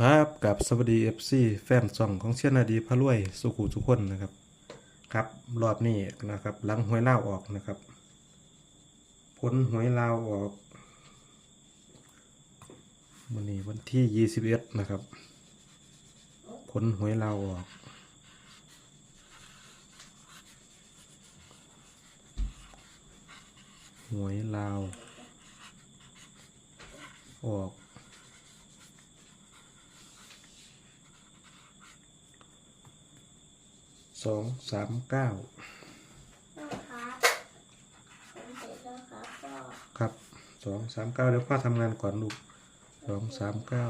ครับกับสวัสดีเอฟซีแฟนซองของเชียนาดีพะรวยสุขุทุกคนนะครับ ครับรอบนี้นะครับหลังหวยเล่าออกนะครับผลหวยเล่าออกวันนี้วันที่ยี่สิบเอ็ดนะครับผลหวยเล่าออกหวยลาวออก สองสามเก้าครับสองสามเก้าเดี๋ยวพ่อทำงานก่อนลูกสองสามเก้า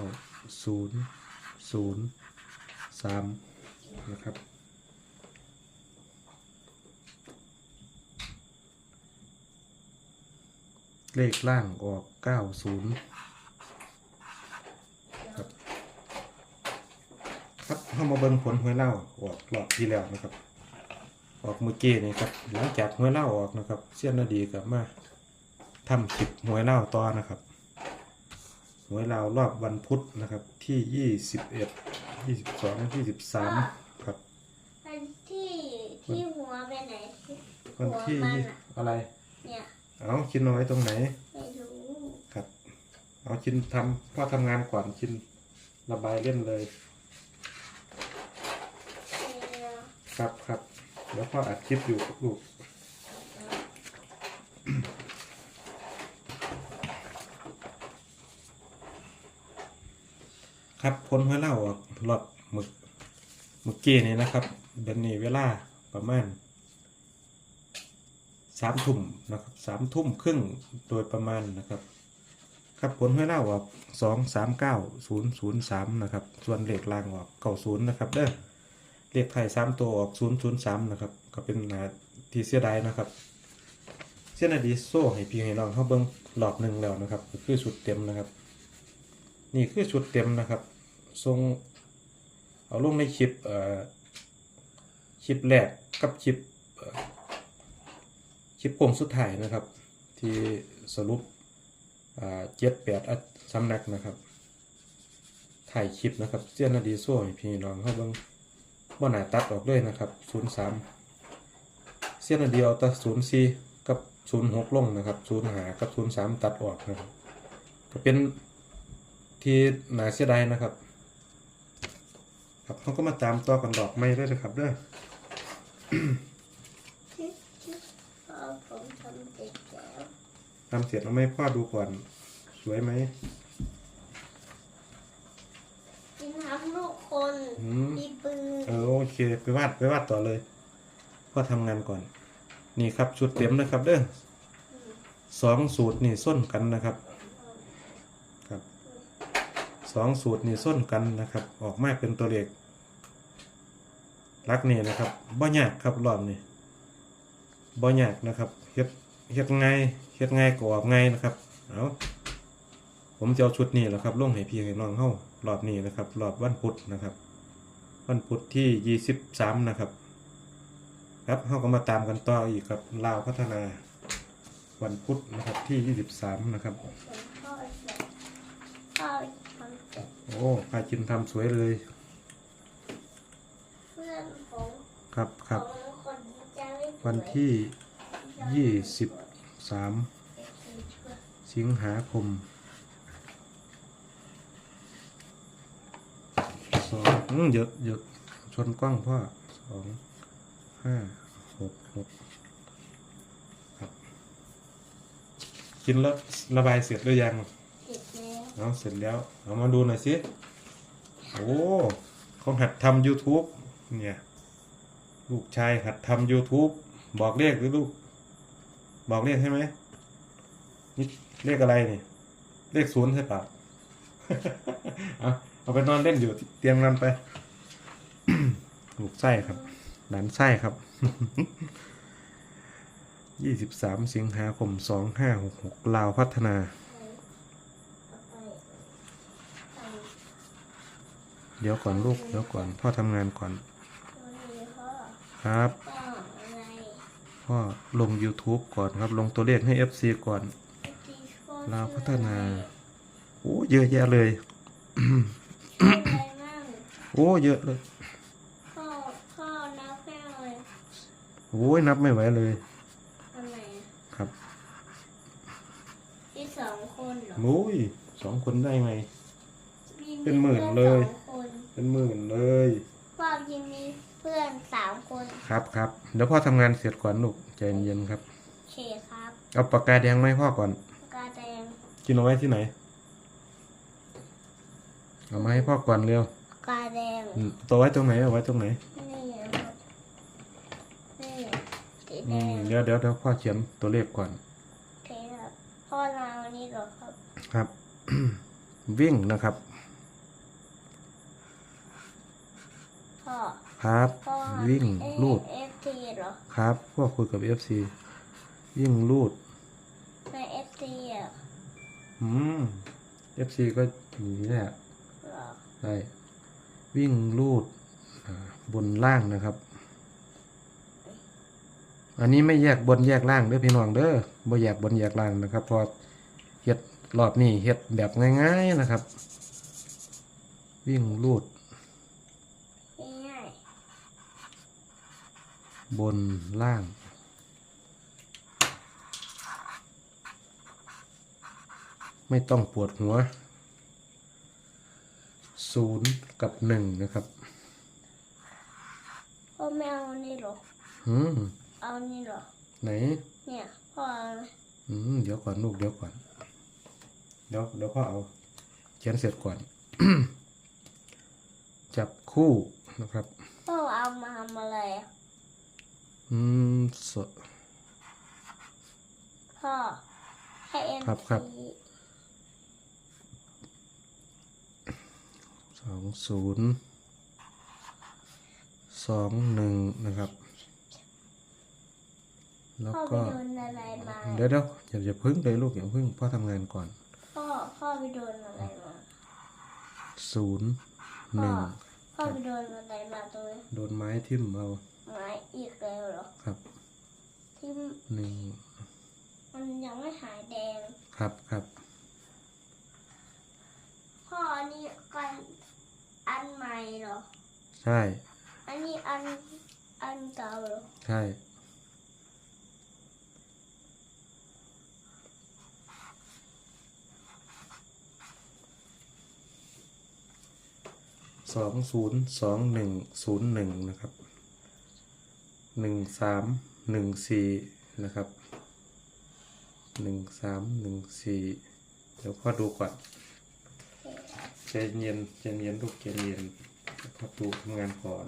ศูนย์ศูนย์สามนะครับเลขล่างออกเก้าศูนย์ ครับเข้ามาเบิ่งผลหวยเล่าออกรอบที่แล้วนะครับ ออกเมื่อกี้นี่ครับหลังจากหวยเล่าออกนะครับ เสี้ยนนาดีกลับมาทำคลิปหวยเล่าต่อนะครับหวยเล่ารอบวันพุธนะครับ ที่ยี่สิบเอ็ดยี่สิบสองยี่สิบสามครับวันที่ที่หัวไปไหนที่วันที่หัวมันอะอะไร เนี่ยเอาคินเอาไว้ตรงไหนไม่รู้ครับ เอาชินทำพ่อทำงานก่อนชินระบายเล่นเลย เออ ครับครับ แล้วพ่ออัดคลิปอยู่ลูกครับพ้นห้อยเล่าออกรอบหมึกหมึกกี้นี่นะครับเดนนี้เวลาประมาณสามทุ่มนะครับสามทุ่มครึ่งโดยประมาณนะครับ ครับผลห้อยเล่าออกสองสามเก้าศูนย์ศูนย์สามนะครับ ส่วนเหลขล่างออกเก้าศูนย์นะครับเด้อ เลขไทยสามตัวออกศูนย์ศูนย์สามนะครับ ก็เป็นหนาที่เสียดายนะครับ เส้นอดีโซ่ให้พี่ให้น้องเข้าเบิ้งหลอบหนึ่งแล้วนะครับคือชุดเต็มนะครับ นี่คือชุดเต็มนะครับ ทรงเอาลงในคลิปเอ่อคลิปแรกกับคลิปเอ่อคลิปโค้งสุดท้ายนะครับ ที่สรุปเจ็ดแปดสำนักนะครับ ถ่ายคลิปนะครับเส้นอดีโซ่ให้พี่น้องเข้าเบิ้ง บ่หนาตัดออกเลยนะครับ03เส้นอันเดียวตัด04กับ06ลงนะครับ05กับ03ตัดออกนะครับก็เป็นที่น่าเสียดายนะครับ ครับเขาก็มาตามต่อกันดอกไม้ด้วยนะครับเด้อที่ที่พอผมทำเสร็จแล้วทำเสร็จแล้วไม่พ่อดูก่อน สวยไหมกินทำลูกคน อืมมีปืนเออโอเคไปวาดไปวาดต่อเลยพ่อทำงานก่อน นี่ครับชุดเต็มนะครับเด้อสองสูตรนี่ส้นกันนะครับครับสองสูตรนี่ส้นกันนะครับ ออกมาเป็นตัวเลขลักนี่นะครับบ่ยากครับรอบนี้บ่ยากนะครับเฮ็ดเฮ็ดไงเฮ็ดไงก็ออกไงนะครับเอาผมจะเอาชุดนี้แหละครับลงให้พี่ให้น้องเฮารอบนี้นะครับรอบวันพุธนะครับ วันพุธที่ยี่สิบสามนะครับ ครับเฮาก็มาตามกันต่ออีกครับลาวพัฒนาวันพุธนะครับที่ยี่สิบสามนะครับผมพ่อเสร็จพ่อทำเสร็จโอ้พาจินทำสวยเลย เพื่อนผมครับครับ ของคนจะไม่สวยวันที่ยี่สิบสามสิงหาคมส องอืมเยอะเยอะชนกล้องพ่อสองห้าหกหกครับกินแล้วระบายเสร็จหรือยังเสร็จแล้วเอาเสร็จแล้วเอามาดูหน่อยสิโอ้เขาหัดทำ YouTube เนี่ย ลูกชายหัดทำ YouTube บอกเลขหรือลูก บอกเลขใช่ไหมนี่เลขอะไรนี่ เลขศูนย์ใช่ปะเอา เอาไปนอนเล่นอยู่เตียงนั้นไปลูกไส้ครับ หลานไส้ครับยี่สิบสามสิงหาคมสองห้าหกหกลาวพัฒนา เดี๋ยวก่อนลูก เดี๋ยวก่อน พ่อทำงานก่อน ครับ พ่อลง YouTube ก่อนครับ ลงตัวเลขให้ FC ก่อนที่พ่อลาวพัฒนา โอ้ เยอะแยะเลย โอ้เยอะเลยพ่อพ่อนับให้เลยโอ้ยนับไม่ไหวเลยอันไหนอะครับที่สองคนเหรอโอ้ยสองคนได้ไหมพี่เป็นหมื่นพื่อเลยสองคนเป็นหมื่นเลย พ่อยิงมีเพื่อนสามคนครับครับเดี๋ยวพ่อทำงานเสร็จก่อนลูกใจเย็นๆครับเคครับเอาปากกาแดงมาให้พ่อก่อน กาแดงกินเอาไว้ที่ไหน เอามาให้พ่อก่อนเร็ว กาแดงอืมตัวไว้ตรงไหนเอาไว้ตรงไหน นี่ครับนี่สีอืแดมงเดี๋ยวเดี๋ยวเดี๋ยวพ่อเขียนตัวเลขก่อนเคครับพ่อนาวันนี้เหรอครับครับ วิ่งนะครับพ่อครับ พ่อวิ่งลูด เอฟทีเหรอครับพ่อคุยกับ FC วิ่งลูด ในเอฟทีอะอืม FC ก็อย่างนี้แหละเหรอ ใช่ วิ่งลูดบนล่างนะครับ อันนี้ไม่แยกบนแยกล่างเด้อพี่น้องเด้อบ่แยกบนแยกล่างนะครับ พอเฮ็ดรอบนี้เฮ็ดแบบง่าย ๆนะครับ วิ่งลูดบนล่าง ไม่ต้องปวดหัว ศูนย์กับหนึ่งนะครับพ่อไม่เอานี่เหรออืมเอานี่เหรอ ไหน เนี่ยพ่อเอาไหมอืมเดี๋ยวก่อนลูกเดี๋ยวก่อน เดี๋ยวเดี๋ยวพ่อเอาเขียนเสร็จก่อน จับคู่นะครับพ่อเอามาทำอะไรอะอืมสพ่อให้เอ็มครับครับ ที ส องศูนย์สองหนึ่งนะครับ แล้วพ่อไปก็ โดนอะไรมาเดี๋ยวเดี๋ยวอย่าอย่าพึ่งเลยลูกอย่าพึ่งพ่อทำงานก่อนพ่อพ่อไปโดนอะไรมา ศูนย์หพ่อนึ่งพ่อไปโดนอะไรมาตรงนี้โดนไม้ทิ่มเอาไม้อีกแล้วเหรอครับที่หนึ่งมันยังไม่หายแดง ครับครับพ่ออันนี้กัน อันใหม่เหรอ ใช่ อันนี้อันอันเก่าเหรอ ใช่ สองศูนย์สองหนึ่งศูนย์หนึ่งนะครับ หนึ่งสามหนึ่งสี่นะครับ หนึ่งสามหนึ่งสี่เดี๋ยวพ่อดูก่อน ใจเย็นใจเย็นลูกใจเย็นเดี๋ยวพ่อดูทำงานก่อน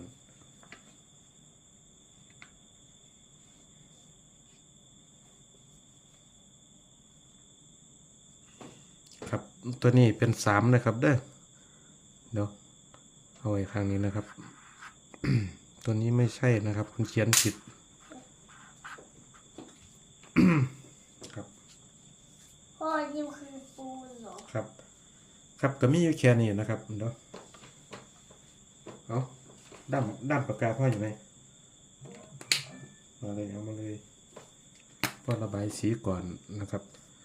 ครับตัวนี้เป็นสามนะครับเด้อเดี๋ยวเอาไว้ข้างนี้นะครับ ตัวนี้ไม่ใช่นะครับคุณเขียนผิดครับพ่อนี่คือปูนเหรอครับ ครับก็มีอยู่แค่นี้นะครับเดี๋ยวเอาด้ามด้ามปากกาพ่ออยู่ไหมมาเลยเอามาเลยพ่อระบายสีก่อนนะครับ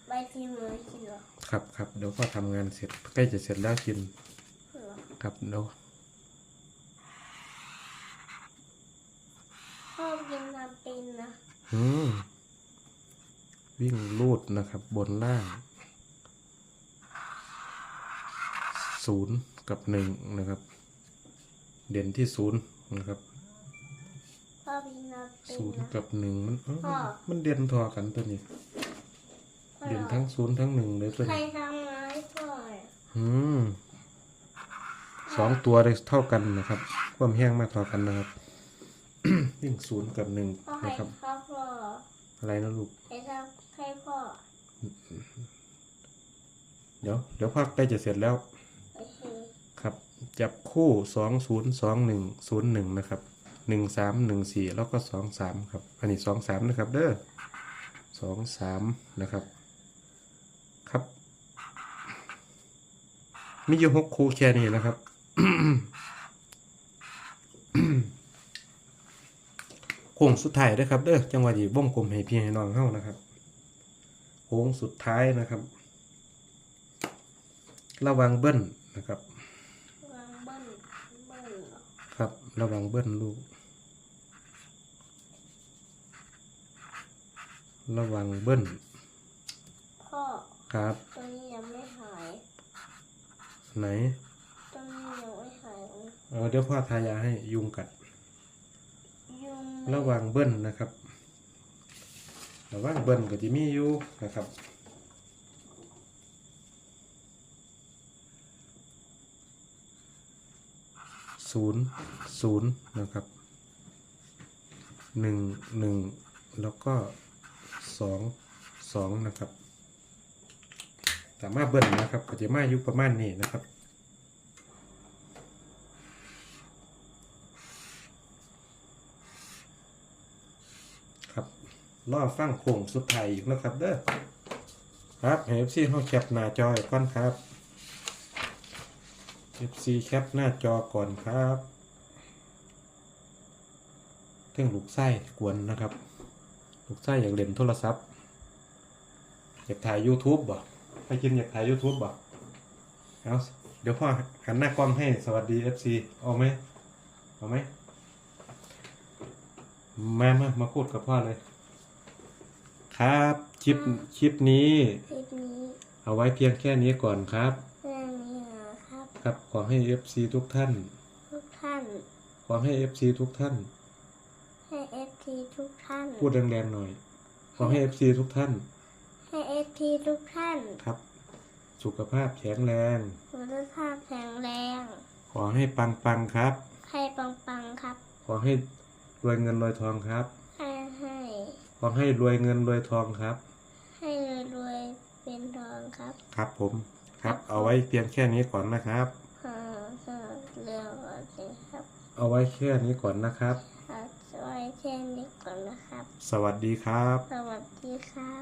ใบที่มือกินเหรอครับครับเดี๋ยวพ่อทำงานเสร็จใกล้จะเสร็จแล้วกินเหรอครับเดี๋ยวพ่อกินน้ำเป็นนะอืมวิ่งลูดนะครับบนล่าง ศูนย์กับหนึ่งนะครับ เด่นที่ศูนย์นะครับพ่อกินน้ำเป็นศูนย์นะกับหนึ่งมันเอ้าพ่อมันเด่นทอกันตัวนี้ พ่อเด่นทั้งศูนย์ทั้งหนึ่งเลยตัวใครนี้ทำร้ายพ่ออะอืมสองตัวได้เท่ากันนะครับ ความแห้งมากเท่ากันนะครับวิ่งศูนย์กับหนึ่งพ่อให้นะครับพ่อพ่ออะไรนะลูกให้ทำให้พ่อเดี๋ยวเดี๋ยวพ่อใกล้จะเสร็จแล้วโอเคครับ จับคู่สองศูนย์สองหนึ่งศูนย์หนึ่งนะครับหนึ่งสามหนึ่งสี่แล้วก็สองสามครับ อันนี้สองสามนะครับ เด้อสองสามนะครับ ครับ มีอยู่หกคู่แค่นี้นะครับโค้งสุดท้ายเด้อครับเด้อจังหวะดีวงกลมให้พี่ให้น้องเข้านะครับโค้งสุดท้ายนะครับ ระวังเบิ้ลนะครับ วางเบิ้ลเบิ้ล ระวังเบิ้ลลูก ระวังเบิ้ลพ่อครับ ตัวนี้ยังไม่หาย ไหน ตัวนี้ยังไม่หายเลยเออเดี๋ยวพ่อทายาให้ยุงกัด ยุงระวังเบิ้ลนะครับ ระวังเบิ้ลก็จะมีอยู่นะครับ ศูนย์ศูนย์นะครับหนึ่งหนึ่งแล้วก็สองสองนะครับสามารถเบิ้ลนะครับก็จะมาอยู่ประมาณนี้นะครับครับรอฟังโค้งสุดท้ายอีกแล้วครับเด้อครับให้ FC เขาแคปหน้าจอไว้ก่อนครับ FC แคปหน้าจอก่อนครับเรื่องลูกไส้กวนนะครับ ลูกไส้อยากเล่นโทรศัพท์ อยากถ่าย YouTube บ่ไปกินอยากถ่าย YouTube บ่เอาเดี๋ยวพ่อหันหน้ากล้องให้สวัสดี FC เอาไหมเอาไหมมามามาพูดกับพ่อเลย ครับคลิปคลิปนี้คลิปนี้เอาไว้เพียงแค่นี้ก่อนครับเรื่องนี้นะ ครับครับ ขอให้ FC ทุกท่าน ทุกท่าน ขอให้ FC ทุกท่าน ให้เอฟทีทุกท่าน พูดแรงๆหน่อย ขอให้ FC ทุกท่าน ให้เอฟทีทุกท่าน ครับ สุขภาพแข็งแรง สุขภาพแข็งแรง ขอให้ปังๆครับ ให้ปังปังๆครับ ขอให้รวยเงินรวยทองครับ ให้ให้ ขอให้รวยเงินรวยทองครับ ให้รวยรวยๆเป็นทองครับ ครับผม ครับ เอาไว้เพียงแค่นี้ก่อนนะครับเออเออเรื่องอะไรครับ เอาไว้แค่นี้ก่อนนะครับ เอาไว้แค่นี้ก่อนนะครับ สวัสดีครับ สวัสดีครับ